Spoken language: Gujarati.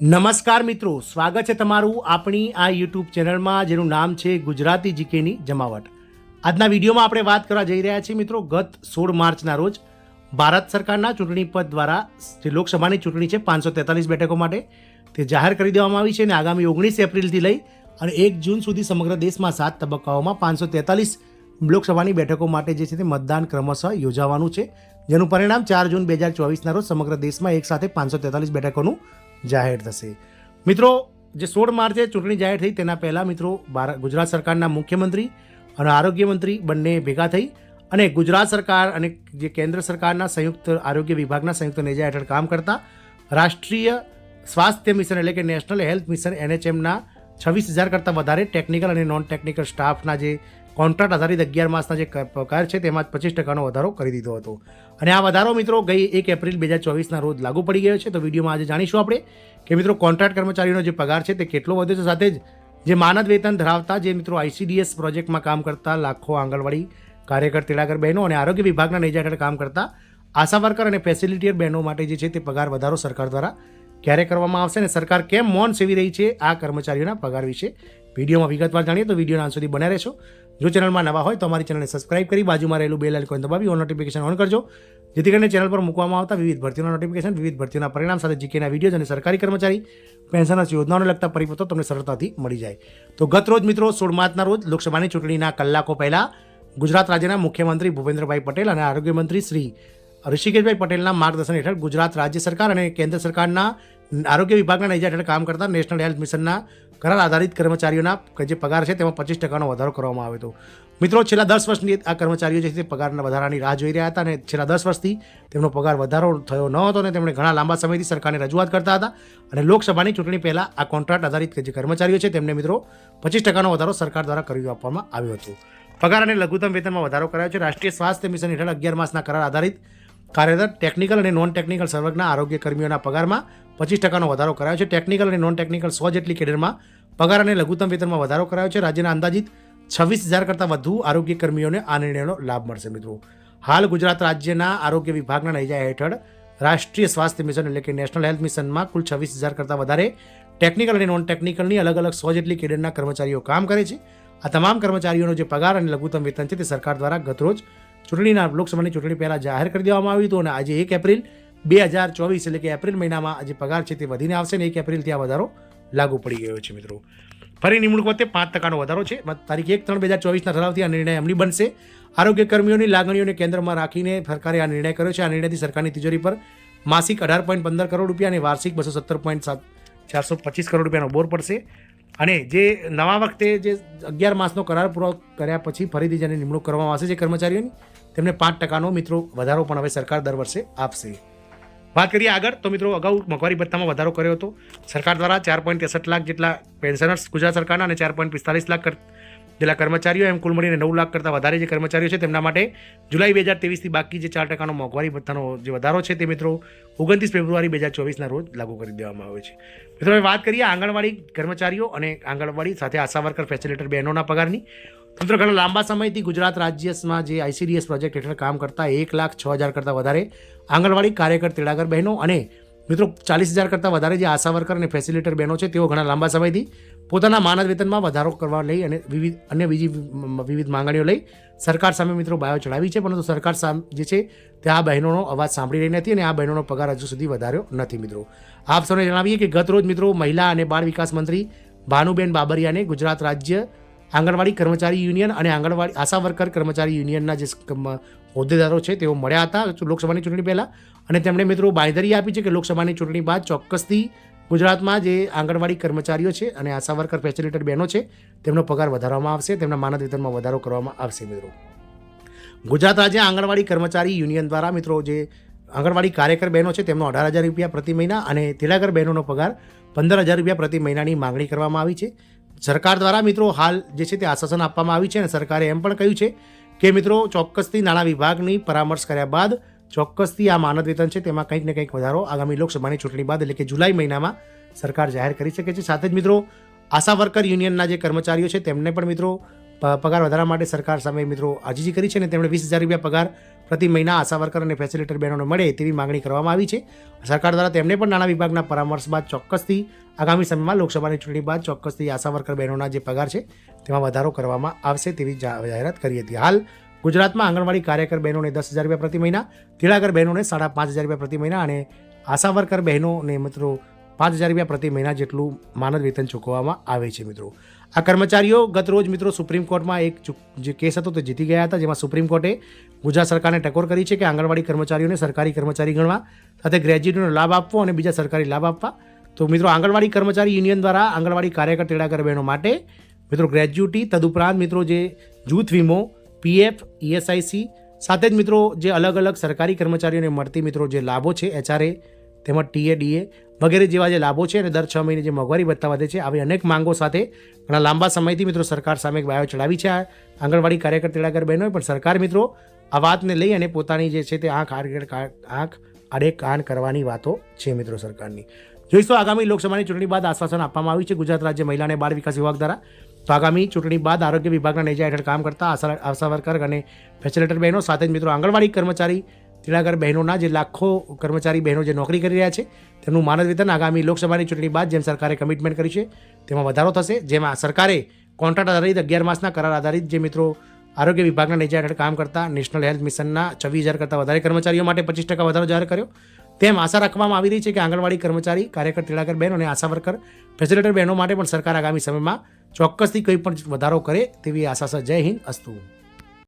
નમસ્કાર મિત્રો, સ્વાગત છે તમારું આપણી આ યુટ્યુબ ચેનલમાં, જેનું નામ છે ગુજરાતી જીકેની જમાવટ. આજના વિડીયોમાં આપણે વાત કરવા જઈ રહ્યા છીએ મિત્રો ગત સોળ માર્ચના રોજ ભારત સરકારના ચૂંટણી પદ દ્વારા, જે લોકસભાની ચૂંટણી છે, પાંચસો તેતાલીસ બેઠકો માટે, તે જાહેર કરી દેવામાં આવી છે અને આગામી ઓગણીસ એપ્રિલથી લઈ અને એક જૂન સુધી સમગ્ર દેશમાં સાત તબક્કાઓમાં પાંચસો તેતાલીસ લોકસભાની બેઠકો માટે જે છે તે મતદાન ક્રમશઃ યોજાવાનું છે, જેનું પરિણામ ચાર જૂન બે હજાર ચોવીસના રોજ સમગ્ર દેશમાં એક સાથે પાંચસો તેતાલીસ બેઠકોનું જાહેર થશે. મિત્રો, જે સોળ માર્ચે ચૂંટણી જાહેર થઈ, તેના પહેલાં મિત્રો ગુજરાત સરકારના મુખ્યમંત્રી અને આરોગ્ય મંત્રી બંને ભેગા થઈ અને ગુજરાત સરકાર અને જે કેન્દ્ર સરકારના સંયુક્ત આરોગ્ય વિભાગના સંયુક્ત નેજા હેઠળ કામ કરતા રાષ્ટ્રીય સ્વાસ્થ્ય મિશન એટલે કે નેશનલ હેલ્થ મિશન, એનએચએમના છવ્વીસ હજાર કરતાં વધારે ટેકનિકલ અને નોન ટેકનિકલ સ્ટાફના જે કોન્ટ્રાક્ટ આધારિત અગિયાર માસના જે પગાર છે તેમાં પચીસ ટકાનો વધારો કરી દીધો હતો. અને આ વધારો, મિત્રો, ગઈ એક એપ્રિલ બે હજાર ચોવીસના રોજ લાગુ પડી ગયો છે. તો વિડીયોમાં આજે જાણીશું આપણે કે, મિત્રો, કોન્ટ્રાક્ટ કર્મચારીનો જે પગાર છે તે કેટલો વધ્યો છે. સાથે જ જે માનદ વેતન ધરાવતા જે, મિત્રો આઈસીડીએસ પ્રોજેક્ટમાં કામ કરતા લાખો આંગણવાડી કાર્યકર તેડાગર બહેનો અને આરોગ્ય વિભાગના નેજા હેઠળ કામ કરતા આશા વર્કર અને ફેસિલિટીયર બહેનો માટે જે છે તે પગાર વધારો સરકાર દ્વારા ક્યારે કરવામાં આવશે અને સરકાર કેમ મૌન સેવી રહી છે આ કર્મચારીઓના પગાર વિશે વિડીયોમાં વિગતવાર જાણીએ તો વિડીયોના અંત સુધી બન્યા રહેશો. જો ચેનલમાં નવા હોય તો અમારી ચેનલને સબસ્ક્રાઇબ કરી બાજુમાં રહેલું બેલ આઇકોન દબાવી ઓન નોટિફિકેશન ઓન કરજો. જેથી કરીને ચેનલ પર મૂકવામાં આવતા વિવિધ ભરતીઓના નોટિફિકેશન વિવિધ ભરતીઓના પરિણામ સાથે જીકેના વિડીયોઝ અને સરકારી કર્મચારી પેન્શનર્સ યોજનાઓને લગતા પરિપત્રો તમને સરળતાથી મળી જાય. તો ગત રોજ મિત્રો સોળ માર્ચના રોજ લોકસભાની ચૂંટણીના કલાકો પહેલાં ગુજરાત રાજ્યના મુખ્યમંત્રી ભૂપેન્દ્રભાઈ પટેલ અને આરોગ્યમંત્રી શ્રી ઋષિકેશભાઈ પટેલના માર્ગદર્શન હેઠળ ગુજરાત રાજ્ય સરકાર અને કેન્દ્ર સરકારના આરોગ્ય વિભાગના નેજા હેઠળ કામ કરતા નેશનલ હેલ્થ મિશનના કરાર આધારિત કર્મચારીઓના જે પગાર છે તેમાં પચીસ ટકાનો વધારો કરવામાં આવ્યો હતો. મિત્રો, છેલ્લા દસ વર્ષની આ કર્મચારીઓ જે છે તે પગારના વધારાની રાહ જોઈ રહ્યા હતા અને છેલ્લા દસ વર્ષથી તેમનો પગાર વધારો થયો ન હતો અને તેમણે ઘણા લાંબા સમયથી સરકારને રજૂઆત કરતા હતા અને લોકસભાની ચૂંટણી પહેલાં આ કોન્ટ્રાક્ટ આધારિત જે કર્મચારીઓ છે તેમને મિત્રો પચીસ ટકાનો વધારો સરકાર દ્વારા કરી આપવામાં આવ્યો હતો. પગાર અને લઘુત્તમ વેતનમાં વધારો કરાયો છે. રાષ્ટ્રીય સ્વાસ્થ્ય મિશન હેઠળ અગિયાર માસના કરાર આધારિત કાર્યરત ટેકનિકલ અને નોન ટેકનિકલ સર્વકના આરોગ્ય કર્મીઓના પગારમાં પચીસ ટકાનો વધારો કરાયો છે. ટેકનિકલ અને નોન ટેકનિકલ સો જેટલી કેડરમાં પગાર અને લઘુત્તમ વેતનમાં વધારો કરાયો છે. રાજ્યના અંદાજિત છવ્વીસ હજાર કરતાં વધુ આરોગ્ય કર્મીઓને આ નિર્ણયનો લાભ મળશે, મિત્રો. હાલ ગુજરાત રાજ્યના આરોગ્ય વિભાગના નૈજા હેઠળ રાષ્ટ્રીય સ્વાસ્થ્ય મિશન એટલે કે નેશનલ હેલ્થ મિશનમાં કુલ છવ્વીસ હજાર કરતાં વધારે ટેકનિકલ અને નોન ટેકનિકલની અલગ અલગ સો જેટલી કેડરના કર્મચારીઓ કામ કરે છે. આ તમામ કર્મચારીઓનો જે પગાર અને લઘુત્તમ વેતન છે તે સરકાર દ્વારા ગતરોજ ચૂંટણીના લોકસભાની ચૂંટણી પહેલાં જાહેર કરી દેવામાં આવ્યું હતું અને આજે એક એપ્રિલ બે હજાર ચોવીસ, એટલે કે એપ્રિલ મહિનામાં આજે પગાર છે તે વધીને આવશે ને એક એપ્રિલથી આ વધારો લાગુ પડી ગયો છે મિત્રો. ફરી નિમણૂક વખતે પાંચ ટકાનો વધારો છે. તારીખ એક ત્રણ બે હજાર ચોવીસના ઠરાવથી આ નિર્ણય અમલી બનશે. આરોગ્ય કર્મીઓની લાગણીઓને કેન્દ્રમાં રાખીને સરકારે આ નિર્ણય કર્યો છે. આ નિર્ણયથી સરકારની તિજોરી પર માસિક અઢાર પોઈન્ટ પંદર કરોડ રૂપિયા અને વાર્ષિક બસો સત્તર પોઈન્ટ સાત ચારસો પચીસ કરોડ રૂપિયાનો બોર પડશે. અને જે નવા વખતે જે અગિયાર માસનો કરાર પૂરો કર્યા પછી ફરીથી જેની નિમણૂક કરવામાં આવશે જે કર્મચારીઓની તેમને પાંચ ટકાનો મિત્રો વધારો પણ હવે સરકાર દર વર્ષે આપશે. વાત કરીએ આગળ, તો મિત્રો અગાઉ મોંઘવારી ભથ્થામાં વધારો કર્યો હતો. સરકાર દ્વારા ચાર પોઈન્ટ ત્રેસઠ લાખ જેટલા પેન્શનર્સ ગુજરાત સરકારના અને ચાર પોઈન્ટ પિસ્તાલીસ લાખ જેટલા કર્મચારીઓ એમ કુલ મળીને નવ લાખ કરતાં વધારે જે કર્મચારીઓ છે તેમના માટે જુલાઈ બે હજાર ત્રેવીસથી બાકી જે ચાર ટકાનો મોંઘવારી ભથ્થાનો જે વધારો છે તે મિત્રો ઓગણત્રીસ ફેબ્રુઆરી બે હજાર ચોવીસના રોજ લાગુ કરી દેવામાં આવ્યો છે. મિત્રો હવે વાત કરીએ આંગણવાડી કર્મચારીઓ અને આંગણવાડી સાથે આશા વર્કર ફેસિલિટર બહેનોના પગારની. મિત્રો ઘણા લાંબા સમયથી ગુજરાત રાજ્યમાં જે આઈસીડીએસ પ્રોજેક્ટ હેઠળ કામ કરતા એક લાખ છ હજાર કરતાં વધારે આંગણવાડી કાર્યકર, તેડાગર બહેનો અને મિત્રો ચાલીસ હજાર કરતાં વધારે જે આશા વર્કર અને ફેસિલિટર બહેનો છે, તેઓ ઘણા લાંબા સમયથી પોતાના માનદ વેતનમાં વધારો કરવા લઈ અને વિવિધ અન્ય બીજી વિવિધ માંગણીઓ લઈ સરકાર સામે મિત્રો બાયો ચડાવી છે, પરંતુ સરકાર જે છે તે આ બહેનોનો અવાજ સાંભળી રહી નથી અને આ બહેનોનો પગાર હજુ સુધી વધાર્યો નથી મિત્રો. આપ સૌને જણાવીએ કે ગત રોજ મિત્રો મહિલા અને બાળ વિકાસ મંત્રી ભાનુબેન બાબરિયાને ગુજરાત રાજ્ય આંગણવાડી કર્મચારી યુનિયન અને આંગણવાડી આશા વર્કર કર્મચારી યુનિયનના જે હોદ્દેદારો છે, તેઓ મળ્યા હતા લોકસભાની ચૂંટણી પહેલાં. અને તેમણે મિત્રો બાંયધરી આપી છે કે લોકસભાની ચૂંટણી બાદ ચોક્કસથી ગુજરાતમાં જે આંગણવાડી કર્મચારીઓ છે અને આશા વર્કર ફેસિલિટર બહેનો છે, તેમનો પગાર વધારવામાં આવશે, તેમના માનદ વેતનમાં વધારો કરવામાં આવશે મિત્રો. ગુજરાત રાજ્ય આંગણવાડી કર્મચારી યુનિયન દ્વારા મિત્રો જે આંગણવાડી કાર્યકર બહેનો છે, તેમનો અઢાર હજાર રૂપિયા પ્રતિ મહિના અને તેલાગર બહેનોનો પગાર પંદર હજાર રૂપિયા પ્રતિ મહિનાની માંગણી કરવામાં આવી છે. સરકાર દ્વારા મિત્રો હાલ જે છે તે આશ્વાસન આપવામાં આવ્યું છે અને સરકારે એમ પણ કહ્યું છે કે મિત્રો ચોક્કસથી નાણાં વિભાગની પરામર્શ કર્યા બાદ ચોક્કસથી આ માનદ વેતન છે તેમાં કંઈક ને કંઈક વધારો આગામી લોકસભાની ચૂંટણી બાદ એટલે કે જુલાઈ મહિનામાં સરકાર જાહેર કરી શકે છે. સાથે જ મિત્રો આશા વર્કર યુનિયનના જે કર્મચારીઓ છે તેમને પણ મિત્રો પગાર વધારા માટે સરકાર સામે મિત્રો અરજી કરી છે અને તેમણે વીસ હજાર રૂપિયા પગાર પ્રતિ મહિના આશા વર્કર અને ફેસિલિટર બહેનોને મળે તેવી માંગણી કરવામાં આવી છે. સરકાર દ્વારા તેમને પણ નાણાં વિભાગના પરામર્શ બાદ ચોક્કસથી આગામી સમયમાં લોકસભાની ચૂંટણી બાદ ચોક્કસથી આશા વર્કર બહેનોના જે પગાર છે, તેમાં વધારો કરવામાં આવશે તેવી જાહેરાત કરી હતી. હાલ ગુજરાતમાં આંગણવાડી કાર્યકર બહેનોને દસ હજાર રૂપિયા પ્રતિ મહિના તેડાગર બહેનોને સાડા પાંચ હજાર રૂપિયા પ્રતિ મહિના અને આશા વર્કર બહેનોને મિત્રો પાંચ હજાર રૂપિયા પ્રતિ મહિના જેટલું માનદ વેતન ચૂકવવામાં આવે છે, મિત્રો. આ કર્મચારીઓ ગત રોજ, મિત્રો, સુપ્રીમ કોર્ટમાં એક જે કેસ હતો તે જીતી ગયા હતા, જેમાં સુપ્રીમ કોર્ટે ગુજરાત સરકારને ટકોર કરી છે કે આંગણવાડી કર્મચારીઓને સરકારી કર્મચારી ગણવા સાથે ગ્રેજ્યુએટનો લાભ આપવો અને બીજા સરકારી લાભ આપવા. તો, મિત્રો, આંગણવાડી કર્મચારી યુનિયન દ્વારા આંગણવાડી કાર્યકર તેડાગર બહેનો માટે, મિત્રો, ગ્રેજ્યુટી તદુપરાંત, મિત્રો, જે જૂથ વીમો, પીએફ, ઈએસઆઈસી સાથે જ, મિત્રો, જે અલગ અલગ સરકારી કર્મચારીઓને મળતી, મિત્રો, જે લાભો છે, એચઆરએ તેમજ ટીએ, ડીએ વગેરે જેવા જે લાભો છે અને દર છ મહિને જે મોંઘવારી ભથ્થા વધે છે, આવી અનેક માંગો સાથે ઘણા લાંબા સમયથી મિત્રો સરકાર સામે એક બાયો ચડાવી છે. આ આંગણવાડી કાર્યકર તેડાગર બહેનોએ પણ સરકાર મિત્રો આ વાતને લઈ અને પોતાની જે છે તે આંખ આંખ આડે કાન કરવાની વાતો છે મિત્રો સરકારની. જોઈશું, આગામી લોકસભાની ચૂંટણી બાદ આશ્વાસન આપવામાં આવ્યું છે ગુજરાત રાજ્ય મહિલા અને બાળ વિકાસ વિભાગ દ્વારા. તો આગામી ચૂંટણી બાદ આરોગ્ય વિભાગના નેજા હેઠળ કામ કરતા આશા આશા વર્કર અને ફેસિલેટર બહેનો સાથે જ મિત્રો આંગણવાડી કર્મચારી તેડાગર બહેનોના જે લાખો કર્મચારી બહેનો જે નોકરી કરી રહ્યા છે, તેમનું માનદ વેતન આગામી લોકસભાની ચૂંટણી બાદ જેમ સરકારે કમિટમેન્ટ કરી છે, તેમાં વધારો થશે, જેમાં સરકારે કોન્ટ્રાક્ટ આધારિત અગિયાર માસના કરાર આધારિત જે મિત્રો આરોગ્ય વિભાગના નેજા હેઠળ કામ કરતા નેશનલ હેલ્થ મિશનના છવ્વીસ હજાર કરતાં વધારે કર્મચારીઓ માટે પચીસ ટકા વધારો જાહેર કર્યો. તેમ આશા રાખવામાં આવી રહી છે કે આંગણવાડી કર્મચારી, કાર્યકર તેડાગર બહેનો અને આશા વર્કર ફેસિલેટર બહેનો માટે પણ સરકાર આગામી સમયમાં ચોક્કસથી કોઈ પણ વધારો કરે તેવી આશા જય હિન્દ, અસ્તુ.